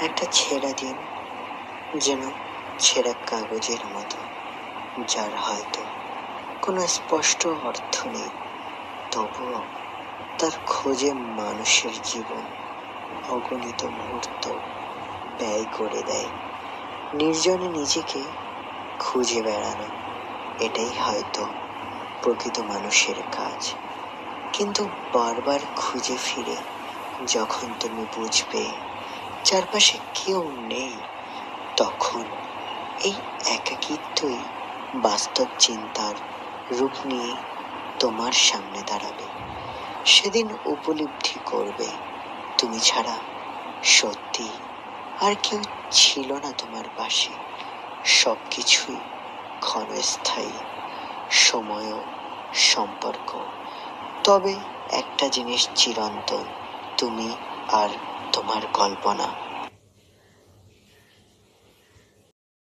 একটা ছেঁড়া দিন, যেন ছেঁড়া কাগজের মতো, যার হয়তো কোনো স্পষ্ট অর্থ নেই। তবুও তার খোঁজে মানুষের জীবন অগণিত মুহূর্ত ব্যয় করে দেয়। নির্জনে নিজেকে খুঁজে বেড়ানো, এটাই হয়তো প্রকৃত মানুষের কাজ। কিন্তু বারবার খুঁজে ফিরে যখন তুমি বুঝবে চারপাশে কেউ নেই। তখন এই একাকিত্বই বাস্তব চিন্তার রূপ নিয়ে তোমার সামনে দাঁড়াবে। সেদিন উপলব্ধি করবে, তুমি ছাড়া সত্যি আর কেউ ছিল না তোমার পাশে। সব কিছুই ক্ষণস্থায়ী, সময়ও সম্পর্ক। তবে একটা জিনিস চিরন্তন, তুমি আর তোমার কল্পনা।